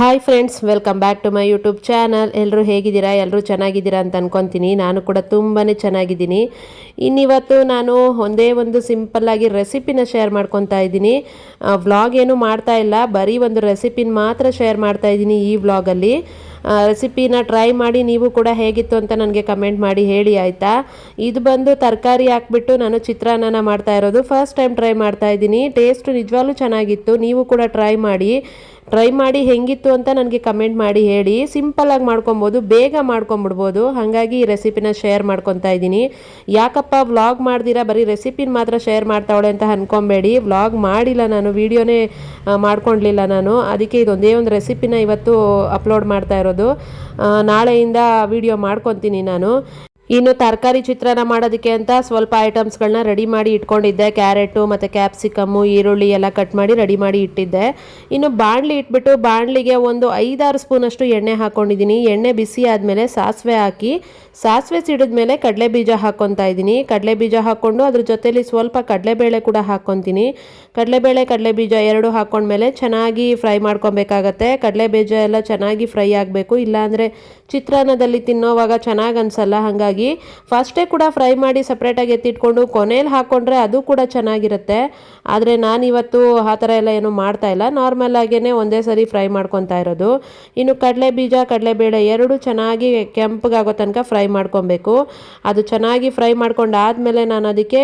Hi friends welcome back to my YouTube channel ಎಲ್ಲರೂ ಹೇಗಿದ್ದೀರಾ? ಎಲ್ಲರೂ ಚೆನ್ನಾಗಿದ್ದೀರಾ ಅಂತ ಅನ್ಕೊತೀನಿ. ನಾನು ಕೂಡ ತುಂಬಾ ಚೆನ್ನಾಗಿದ್ದೀನಿ. ಇನ್ನಿವತ್ತು ನಾನು ಒಂದೇ ಒಂದು ಸಿಂಪಲ್ಲಾಗಿ ರೆಸಿಪಿನ ಶೇರ್ ಮಾಡ್ಕೊತಾ ಇದ್ದೀನಿ. ವ್ಲಾಗ್ ಏನು ಮಾಡ್ತಾ ಇಲ್ಲ. ಬರೀ ಒಂದು ರೆಸಿಪಿನ ಮಾತ್ರ ಶೇರ್ ಮಾಡ್ತಾ ಇದ್ದೀನಿ ಈ ವ್ಲಾಗಲ್ಲಿ ರೆಸಿಪಿನ ಟ್ರೈ ಮಾಡಿ ನೀವು ಕೂಡ ಹೇಗಿತ್ತು ಅಂತ ನನಗೆ ಕಮೆಂಟ್ ಮಾಡಿ ಹೇಳಿ, ಆಯಿತಾ? ಇದು ಬಂದು ತರಕಾರಿ ಹಾಕ್ಬಿಟ್ಟು ನಾನು ಚಿತ್ರಾನ್ನ ಮಾಡ್ತಾ ಇರೋದು. ಫಸ್ಟ್ ಟೈಮ್ ಟ್ರೈ ಮಾಡ್ತಾ ಇದ್ದೀನಿ. ಟೇಸ್ಟ್ ನಿಜವಾಗ್ಲೂ ಚೆನ್ನಾಗಿತ್ತು. ನೀವು ಕೂಡ ಟ್ರೈ ಮಾಡಿ. ಟ್ರೈ ಮಾಡಿ ಹೆಂಗಿತ್ತು ಅಂತ ನನಗೆ ಕಮೆಂಟ್ ಮಾಡಿ ಹೇಳಿ. ಸಿಂಪಲ್ಲಾಗಿ ಮಾಡ್ಕೊಬೋದು, ಬೇಗ ಮಾಡ್ಕೊಂಬಿಡ್ಬೋದು. ಹಾಗಾಗಿ ಈ ರೆಸಿಪಿನ ಶೇರ್ ಮಾಡ್ಕೊತಾ ಇದ್ದೀನಿ. ಯಾಕಪ್ಪ ವ್ಲಾಗ್ ಮಾಡ್ದಿರಾ? ಬರೀ ರೆಸಿಪಿನ ಮಾತ್ರ ಶೇರ್ ಮಾಡ್ತಾವಳೆ ಅಂತ ಅನ್ಕೊಬೇಡಿ. ವ್ಲಾಗ್ ಮಾಡಿಲ್ಲ ನಾನು ವೀಡಿಯೋನೇ ಮಾಡ್ಕೊಳ್ಲಿಲ್ಲ ನಾನು. ಅದಕ್ಕೆ ಇದೊಂದೇ ಒಂದು ರೆಸಿಪಿನ ಇವತ್ತು ಅಪ್ಲೋಡ್ ಮಾಡ್ತಾ ಇರೋದು. ನಾಳೆಯಿಂದ ವಿಡಿಯೋ ಮಾಡ್ಕೊತೀನಿ ನಾನು. ಇನ್ನು ತರಕಾರಿ ಚಿತ್ರಾನ್ನ ಮಾಡೋದಕ್ಕೆ ಅಂತ ಸ್ವಲ್ಪ ಐಟಮ್ಸ್ಗಳನ್ನ ರೆಡಿ ಮಾಡಿ ಇಟ್ಕೊಂಡಿದ್ದೆ. ಕ್ಯಾರೆಟು ಮತ್ತು ಕ್ಯಾಪ್ಸಿಕಮ್ಮು, ಈರುಳ್ಳಿ ಎಲ್ಲ ಕಟ್ ಮಾಡಿ ರೆಡಿ ಮಾಡಿ ಇಟ್ಟಿದ್ದೆ. ಇನ್ನು ಬಾಣಲಿ ಇಟ್ಬಿಟ್ಟು ಬಾಣಲಿಗೆ ಒಂದು ಐದಾರು ಸ್ಪೂನಷ್ಟು ಎಣ್ಣೆ ಹಾಕ್ಕೊಂಡಿದ್ದೀನಿ ಎಣ್ಣೆ ಬಿಸಿ ಆದಮೇಲೆ ಸಾಸಿವೆ ಹಾಕಿ, ಸಾಸಿವೆ ಸಿಡಿದ್ಮೇಲೆ ಕಡಲೆ ಬೀಜ ಹಾಕ್ಕೊತಾ ಇದ್ದೀನಿ. ಕಡಲೆ ಬೀಜ ಹಾಕ್ಕೊಂಡು ಅದ್ರ ಜೊತೆಯಲ್ಲಿ ಸ್ವಲ್ಪ ಕಡಲೆಬೇಳೆ ಕೂಡ ಹಾಕ್ಕೊತೀನಿ. ಕಡಲೆಬೇಳೆ ಕಡಲೆ ಬೀಜ ಎರಡು ಹಾಕ್ಕೊಂಡ್ಮೇಲೆ ಚೆನ್ನಾಗಿ ಫ್ರೈ ಮಾಡ್ಕೊಬೇಕಾಗತ್ತೆ. ಕಡಲೆ ಬೀಜ ಎಲ್ಲ ಚೆನ್ನಾಗಿ ಫ್ರೈ ಆಗಬೇಕು. ಇಲ್ಲಾಂದರೆ ಚಿತ್ರಾನ್ನದಲ್ಲಿ ತಿನ್ನೋವಾಗ ಚೆನ್ನಾಗಿ ಅನ್ಸಲ್ಲ ಹಾಗಾಗಿ ಫಸ್ಟೇ ಕೂಡ ಫ್ರೈ ಮಾಡಿ ಸಪ್ರೇಟಾಗಿ ಎತ್ತಿಟ್ಕೊಂಡು ಕೊನೆಯಲ್ಲಿ ಹಾಕ್ಕೊಂಡ್ರೆ ಅದು ಕೂಡ ಚೆನ್ನಾಗಿರುತ್ತೆ. ಆದರೆ ನಾನಿವತ್ತು ಆ ಥರ ಎಲ್ಲ ಏನು ಮಾಡ್ತಾ ಇಲ್ಲ. ನಾರ್ಮಲ್ ಆಗೇ ಒಂದೇ ಸರಿ ಫ್ರೈ ಮಾಡ್ಕೊತಾ ಇರೋದು. ಇನ್ನು ಕಡಲೆ ಬೀಜ ಕಡಲೆಬೇಳೆ ಎರಡು ಚೆನ್ನಾಗಿ ಕೆಂಪಗಾಗೋ ತನಕ ಫ್ರೈ ಮಾಡ್ಕೊಬೇಕು. ಅದು ಚೆನ್ನಾಗಿ ಫ್ರೈ ಮಾಡ್ಕೊಂಡಾದಮೇಲೆ ನಾನು ಅದಕ್ಕೆ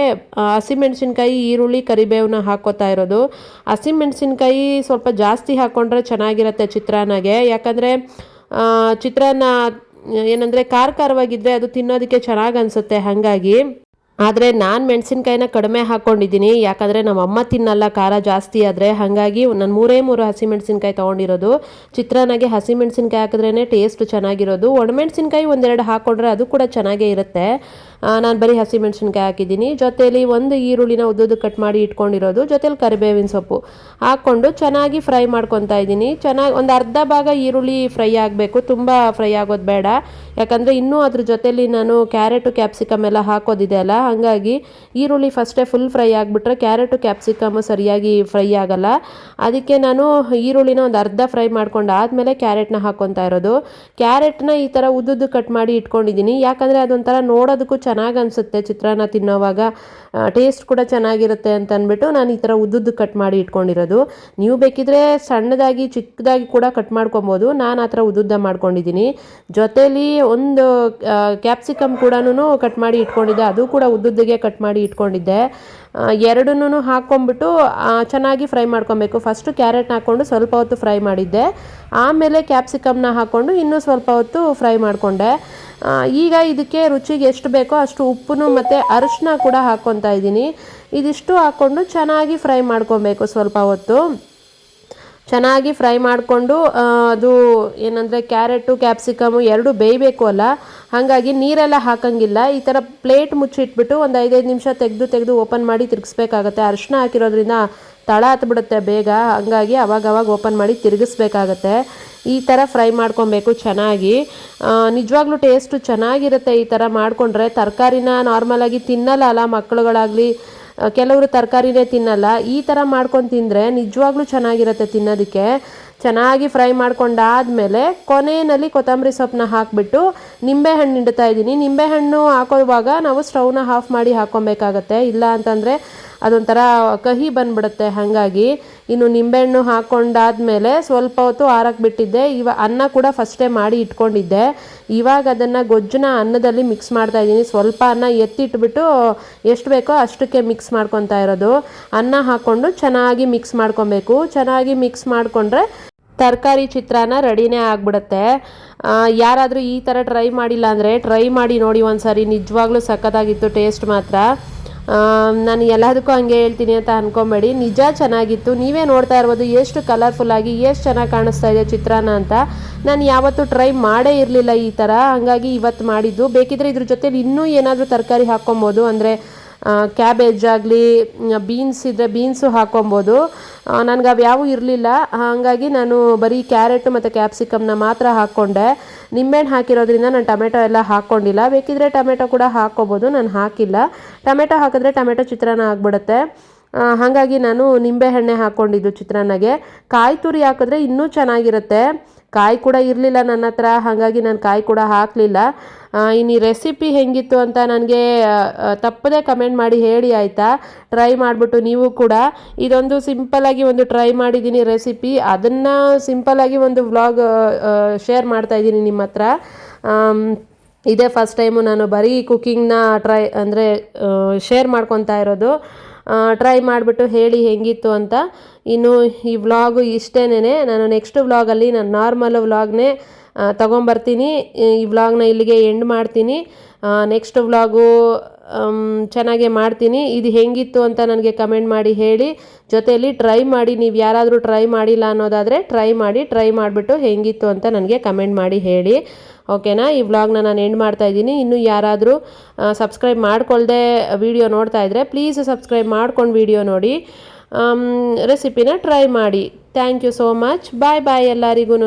ಹಸಿಮೆಣಸಿನ್ಕಾಯಿ, ಈರುಳ್ಳಿ ಕರಿಬೇವನ್ನ ಹಾಕೋತಾ ಇರೋದು. ಹಸಿಮೆಣಸಿನ್ಕಾಯಿ ಸ್ವಲ್ಪ ಜಾಸ್ತಿ ಹಾಕ್ಕೊಂಡ್ರೆ ಚೆನ್ನಾಗಿರುತ್ತೆ ಚಿತ್ರಾನ್ನಗೆ. ಯಾಕಂದರೆ ಚಿತ್ರಾನ್ನ ಏನಂದರೆ ಖಾರ ಖಾರವಾಗಿದ್ದರೆ ಅದು ತಿನ್ನೋದಕ್ಕೆ ಚೆನ್ನಾಗಿ ಅನಿಸುತ್ತೆ, ಹಾಗಾಗಿ. ಆದರೆ ನಾನು ಮೆಣಸಿನ್ಕಾಯಿನ ಕಡಿಮೆ ಹಾಕ್ಕೊಂಡಿದ್ದೀನಿ ಯಾಕಂದರೆ ನಮ್ಮ ಅಮ್ಮ ತಿನ್ನಲ್ಲ, ಖಾರ ಜಾಸ್ತಿ ಆದರೆ. ಹಾಗಾಗಿ ನಾನು ಮೂರೇ ಮೂರು ಹಸಿಮೆಣಸಿನ್ಕಾಯಿ ತೊಗೊಂಡಿರೋದು. ಚಿತ್ರಾನ್ನಾಗೆ ಹಸಿಮೆಣಸಿನ್ಕಾಯಿ ಹಾಕಿದ್ರೇ ಟೇಸ್ಟ್ ಚೆನ್ನಾಗಿರೋದು. ಒಣಮೆಣಸಿನ್ಕಾಯಿ ಒಂದೆರಡು ಹಾಕ್ಕೊಂಡ್ರೆ ಅದು ಕೂಡ ಚೆನ್ನಾಗೇ ಇರುತ್ತೆ. ನಾನು ಬರೀ ಹಸಿಮೆಣಸಿನ್ಕಾಯಿ ಹಾಕಿದ್ದೀನಿ. ಜೊತೆಯಲ್ಲಿ ಒಂದು ಈರುಳ್ಳಿನ ಉದ್ದುದ್ದು ಕಟ್ ಮಾಡಿ ಇಟ್ಕೊಂಡಿರೋದು. ಜೊತೆಲಿ ಕರಿಬೇವಿನ ಸೊಪ್ಪು ಹಾಕ್ಕೊಂಡು ಚೆನ್ನಾಗಿ ಫ್ರೈ ಮಾಡ್ಕೊತಾ ಇದ್ದೀನಿ. ಚೆನ್ನಾಗಿ ಒಂದು ಅರ್ಧ ಭಾಗ ಈರುಳ್ಳಿ ಫ್ರೈ ಆಗಬೇಕು. ತುಂಬ ಫ್ರೈ ಆಗೋದು ಬೇಡ. ಯಾಕಂದರೆ ಇನ್ನೂ ಅದ್ರ ಜೊತೆಲಿ ನಾನು ಕ್ಯಾರೆಟು, ಕ್ಯಾಪ್ಸಿಕಮ್ ಎಲ್ಲ ಹಾಕೋದಿದೆ ಅಲ್ಲ. ಹಾಗಾಗಿ ಈರುಳ್ಳಿ ಫಸ್ಟೇ ಫುಲ್ ಫ್ರೈ ಆಗಿಬಿಟ್ರೆ ಕ್ಯಾರೆಟು, ಕ್ಯಾಪ್ಸಿಕಮ್ ಸರಿಯಾಗಿ ಫ್ರೈ ಆಗಲ್ಲ. ಅದಕ್ಕೆ ನಾನು ಈರುಳ್ಳಿನ ಒಂದು ಅರ್ಧ ಫ್ರೈ ಮಾಡ್ಕೊಂಡು ಆದಮೇಲೆ ಕ್ಯಾರೆಟ್ನ ಹಾಕ್ಕೊತಾ ಇರೋದು. ಕ್ಯಾರೆಟ್ನ ಈ ಥರ ಉದ್ದುದ್ದು ಕಟ್ ಮಾಡಿ ಇಟ್ಕೊಂಡಿದ್ದೀನಿ. ಯಾಕಂದರೆ ಅದೊಂಥರ ನೋಡೋದಕ್ಕೂ ಚೆನ್ನಾಗಿ ಅನಿಸುತ್ತೆ ಚಿತ್ರಾನ್ನ ತಿನ್ನೋವಾಗ ಟೇಸ್ಟ್ ಕೂಡ ಚೆನ್ನಾಗಿರುತ್ತೆ ಅಂತ ಅಂದ್ಬಿಟ್ಟು ನಾನು ಈ ಥರ ಉದ್ದುದ್ದು ಕಟ್ ಮಾಡಿ ಇಟ್ಕೊಂಡಿರೋದು. ನೀವು ಬೇಕಿದ್ರೆ ಸಣ್ಣದಾಗಿ, ಚಿಕ್ಕದಾಗಿ ಕೂಡ ಕಟ್ ಮಾಡ್ಕೊಬೋದು. ನಾನು ಆ ಥರ ಉದ್ದುದ್ದ ಮಾಡ್ಕೊಂಡಿದ್ದೀನಿ. ಜೊತೇಲಿ ಒಂದು ಕ್ಯಾಪ್ಸಿಕಮ್ ಕೂಡ ಕಟ್ ಮಾಡಿ ಇಟ್ಕೊಂಡಿದ್ದೆ. ಅದು ಕೂಡ ಉದ್ದುದ್ದಿಗೆ ಕಟ್ ಮಾಡಿ ಇಟ್ಕೊಂಡಿದ್ದೆ. ಎರಡನ್ನೂ ಹಾಕ್ಕೊಂಬಿಟ್ಟು ಚೆನ್ನಾಗಿ ಫ್ರೈ ಮಾಡ್ಕೊಬೇಕು. ಫಸ್ಟು ಕ್ಯಾರೆಟ್ನ ಹಾಕ್ಕೊಂಡು ಸ್ವಲ್ಪ ಹೊತ್ತು ಫ್ರೈ ಮಾಡಿದ್ದೆ. ಆಮೇಲೆ ಕ್ಯಾಪ್ಸಿಕಮ್ನ ಹಾಕ್ಕೊಂಡು ಇನ್ನೂ ಸ್ವಲ್ಪ ಹೊತ್ತು ಫ್ರೈ ಮಾಡಿಕೊಂಡೆ. ಈಗ ಇದಕ್ಕೆ ರುಚಿಗೆ ಎಷ್ಟು ಬೇಕೋ ಅಷ್ಟು ಉಪ್ಪು ಮತ್ತು ಅರಿಶಿನ ಕೂಡ ಹಾಕ್ಕೊತಾ ಇದ್ದೀನಿ. ಇದಿಷ್ಟು ಹಾಕ್ಕೊಂಡು ಚೆನ್ನಾಗಿ ಫ್ರೈ ಮಾಡ್ಕೊಬೇಕು ಸ್ವಲ್ಪ ಹೊತ್ತು. ಚೆನ್ನಾಗಿ ಫ್ರೈ ಮಾಡಿಕೊಂಡು ಅದು ಏನಂದರೆ ಕ್ಯಾರೆಟು, ಕ್ಯಾಪ್ಸಿಕಮು ಎರಡು ಬೇಯಬೇಕು ಅಲ್ಲ. ಹಾಗಾಗಿ ನೀರೆಲ್ಲ ಹಾಕಂಗಿಲ್ಲ. ಈ ಥರ ಪ್ಲೇಟ್ ಮುಚ್ಚಿಟ್ಬಿಟ್ಟು ಒಂದು ಐದೈದು ನಿಮಿಷ ತೆಗೆದು ತೆಗೆದು ಓಪನ್ ಮಾಡಿ ತಿರುಗಿಸ್ಬೇಕಾಗತ್ತೆ. ಅರಿಶಿನ ಹಾಕಿರೋದ್ರಿಂದ ತಳ ಹತ್ಬಿಡುತ್ತೆ ಬೇಗ. ಹಂಗಾಗಿ ಅವಾಗವಾಗ ಅವಾಗ ಓಪನ್ ಮಾಡಿ ತಿರುಗಿಸ್ಬೇಕಾಗತ್ತೆ. ಈ ಥರ ಫ್ರೈ ಮಾಡ್ಕೊಬೇಕು ಚೆನ್ನಾಗಿ. ನಿಜವಾಗ್ಲೂ ಟೇಸ್ಟು ಚೆನ್ನಾಗಿರುತ್ತೆ ಈ ಥರ ಮಾಡಿಕೊಂಡ್ರೆ. ತರಕಾರಿನ ನಾರ್ಮಲಾಗಿ ತಿನ್ನಲ್ಲ ಅಲ್ಲ ಮಕ್ಕಳುಗಳಾಗಲಿ. ಕೆಲವರು ತರಕಾರಿನೇ ತಿನ್ನಲ್ಲ. ಈ ಥರ ಮಾಡ್ಕೊಂಡು ತಿಂದರೆ ನಿಜವಾಗ್ಲೂ ಚೆನ್ನಾಗಿರುತ್ತೆ ತಿನ್ನೋದಕ್ಕೆ. ಚೆನ್ನಾಗಿ ಫ್ರೈ ಮಾಡ್ಕೊಂಡಾದ್ಮೇಲೆ ಕೊನೆಯಲ್ಲಿ ಕೊತ್ತಂಬರಿ ಸೊಪ್ಪನ್ನ ಹಾಕಿಬಿಟ್ಟು ನಿಂಬೆಹಣ್ಣು ಹಿಂಡ್ತಾ ಇದ್ದೀನಿ. ನಿಂಬೆಹಣ್ಣು ಹಾಕೋವಾಗ ನಾವು ಸ್ಟವ್ನ ಆಫ್ ಮಾಡಿ ಹಾಕ್ಕೊಬೇಕಾಗತ್ತೆ. ಇಲ್ಲ ಅಂತಂದರೆ ಅದೊಂಥರ ಕಹಿ ಬಂದ್ಬಿಡುತ್ತೆ. ಹಾಗಾಗಿ ಇನ್ನು ನಿಂಬೆಹಣ್ಣು ಹಾಕ್ಕೊಂಡಾದ್ಮೇಲೆ ಸ್ವಲ್ಪ ಹೊತ್ತು ಆರಕ್ಕೆ ಬಿಟ್ಟಿದ್ದೆ. ಇವ ಅನ್ನ ಕೂಡ ಫಸ್ಟೇ ಮಾಡಿ ಇಟ್ಕೊಂಡಿದ್ದೆ. ಇವಾಗ ಅದನ್ನು ಗೊಜ್ಜನ್ನ ಅನ್ನದಲ್ಲಿ ಮಿಕ್ಸ್ ಮಾಡ್ತಾ ಇದ್ದೀನಿ. ಸ್ವಲ್ಪ ಅನ್ನ ಎತ್ತಿಟ್ಬಿಟ್ಟು ಎಷ್ಟು ಬೇಕೋ ಅಷ್ಟಕ್ಕೆ ಮಿಕ್ಸ್ ಮಾಡ್ಕೊತಾ ಇರೋದು. ಅನ್ನ ಹಾಕ್ಕೊಂಡು ಚೆನ್ನಾಗಿ ಮಿಕ್ಸ್ ಮಾಡ್ಕೊಬೇಕು. ಚೆನ್ನಾಗಿ ಮಿಕ್ಸ್ ಮಾಡಿಕೊಂಡ್ರೆ ತರಕಾರಿ ಚಿತ್ರಾನ್ನ ರೆಡಿನೇ ಆಗಿಬಿಡುತ್ತೆ. ಯಾರಾದರೂ ಈ ಥರ ಟ್ರೈ ಮಾಡಿಲ್ಲ ಅಂದರೆ ಟ್ರೈ ಮಾಡಿ ನೋಡಿ ಒಂದು ಸಾರಿ ನಿಜವಾಗ್ಲೂ ಸಖತ್ತಾಗಿತ್ತು ಟೇಸ್ಟ್ ಮಾತ್ರ. ನಾನು ಎಲ್ಲದಕ್ಕೂ ಹಂಗೆ ಹೇಳ್ತೀನಿ ಅಂತ ಅನ್ಕೊಂಬೇಡಿ. ನಿಜ ಚೆನ್ನಾಗಿತ್ತು. ನೀವೇ ನೋಡ್ತಾ ಇರ್ಬೋದು ಎಷ್ಟು ಕಲರ್ಫುಲ್ಲಾಗಿ ಎಷ್ಟು ಚೆನ್ನಾಗಿ ಕಾಣಿಸ್ತಾ ಇದೆ ಚಿತ್ರಾನ್ನ ಅಂತ. ನಾನು ಯಾವತ್ತೂ ಟ್ರೈ ಮಾಡೇ ಇರಲಿಲ್ಲ ಈ ಥರ ಹಾಗಾಗಿ ಇವತ್ತು ಮಾಡಿದ್ದು. ಬೇಕಿದ್ರೆ ಇದ್ರ ಜೊತೆಲಿ ಇನ್ನೂ ಏನಾದರೂ ತರಕಾರಿ ಹಾಕ್ಕೊಬೋದು. ಅಂದರೆ ಕ್ಯಾಬೇಜ್ ಆಗಲಿ ಬೀನ್ಸ್ ಇದ್ದರೆ ಬೀನ್ಸು ಹಾಕ್ಕೊಬೋದು ನನಗೆ ಅವು ಯಾವೂ ಇರಲಿಲ್ಲ. ಹಾಗಾಗಿ ನಾನು ಬರೀ ಕ್ಯಾರೆಟು ಮತ್ತು ಕ್ಯಾಪ್ಸಿಕಮ್ನ ಮಾತ್ರ ಹಾಕ್ಕೊಂಡೆ ನಿಂಬೆಹಣ್ಣು ಹಾಕಿರೋದ್ರಿಂದ ನಾನು ಟೊಮೆಟೊ ಎಲ್ಲ ಹಾಕ್ಕೊಂಡಿಲ್ಲ ಬೇಕಿದ್ರೆ ಟೊಮೆಟೊ ಕೂಡ ಹಾಕ್ಕೊಬೋದು ನಾನು ಹಾಕಿಲ್ಲ. ಟೊಮೆಟೊ ಹಾಕಿದ್ರೆ ಟೊಮೆಟೊ ಚಿತ್ರಾನ್ನ ಆಗಿಬಿಡುತ್ತೆ. ಹಾಗಾಗಿ ನಾನು ನಿಂಬೆಹಣ್ಣೆ ಹಾಕ್ಕೊಂಡಿದ್ದು ಚಿತ್ರಾನ್ನಗೆ. ಕಾಯಿ ತುರಿ ಹಾಕಿದ್ರೆ ಇನ್ನೂ ಚೆನ್ನಾಗಿರುತ್ತೆ. ಕಾಯಿ ಕೂಡ ಇರಲಿಲ್ಲ ನನ್ನ ಹತ್ರ, ಹಾಗಾಗಿ ನಾನು ಕಾಯಿ ಕೂಡ ಹಾಕಲಿಲ್ಲ. ಇನ್ನು ಈ ರೆಸಿಪಿ ಹೆಂಗಿತ್ತು ಅಂತ ನನಗೆ ತಪ್ಪದೇ ಕಮೆಂಟ್ ಮಾಡಿ ಹೇಳಿ ಆಯಿತಾ? ಟ್ರೈ ಮಾಡಿಬಿಟ್ಟು ನೀವು ಕೂಡ. ಇದೊಂದು ಸಿಂಪಲಾಗಿ ಒಂದು ಟ್ರೈ ಮಾಡಿದ್ದೀನಿ ರೆಸಿಪಿ ಅದನ್ನು ಸಿಂಪಲಾಗಿ ಒಂದು ವ್ಲಾಗ್ ಶೇರ್ ಮಾಡ್ತಾ ಇದ್ದೀನಿ ನಿಮ್ಮ ಹತ್ರ. ಇದೇ ಫಸ್ಟ್ ಟೈಮು ನಾನು ಬರೀ ಕುಕ್ಕಿಂಗ್ನ ಟ್ರೈ ಅಂದರೆ ಶೇರ್ ಮಾಡ್ಕೊತಾ ಇರೋದು. ಟ್ರೈ ಮಾಡಿಬಿಟ್ಟು ಹೇಳಿ ಹೆಂಗಿತ್ತು ಅಂತ. ಇನ್ನು ಈ ವ್ಲಾಗು ಇಷ್ಟೇನೆ ನಾನು ನೆಕ್ಸ್ಟ್ ವ್ಲಾಗಲ್ಲಿ ನಾನು ನಾರ್ಮಲ್ ವ್ಲಾಗ್ನೇ ತೊಗೊಂಬರ್ತೀನಿ. ಈ ವ್ಲಾಗ್ನ ಇಲ್ಲಿಗೆ ಎಂಡ್ ಮಾಡ್ತೀನಿ. ನೆಕ್ಸ್ಟ್ ವ್ಲಾಗು ಚೆನ್ನಾಗೇ ಮಾಡ್ತೀನಿ. ಇದು ಹೆಂಗಿತ್ತು ಅಂತ ನನಗೆ ಕಮೆಂಟ್ ಮಾಡಿ ಹೇಳಿ. ಜೊತೆಯಲ್ಲಿ ಟ್ರೈ ಮಾಡಿ, ನೀವು ಯಾರಾದರೂ ಟ್ರೈ ಮಾಡಿಲ್ಲ ಅನ್ನೋದಾದರೆ ಟ್ರೈ ಮಾಡಿ, ಟ್ರೈ ಮಾಡಿಬಿಟ್ಟು ಹೆಂಗಿತ್ತು ಅಂತ ನನಗೆ ಕಮೆಂಟ್ ಮಾಡಿ ಹೇಳಿ. ಓಕೆನಾ? ಈ ವ್ಲಾಗ್ನ ನಾನು ಎಂಡ್ ಮಾಡ್ತಾ ಇದ್ದೀನಿ. ಇನ್ನು ಯಾರಾದರೂ ಸಬ್ಸ್ಕ್ರೈಬ್ ಮಾಡ್ಕೊಳ್ಳದೆ ವಿಡಿಯೋ ನೋಡ್ತಾ ಇದ್ದರೆ ಪ್ಲೀಸ್ ಸಬ್ಸ್ಕ್ರೈಬ್ ಮಾಡ್ಕೊಂಡು ವಿಡಿಯೋ ನೋಡಿ. ರೆಸಿಪಿನ ಟ್ರೈ ಮಾಡಿ. Thank you so much. Bye bye ಎಲ್ಲರಿಗೂ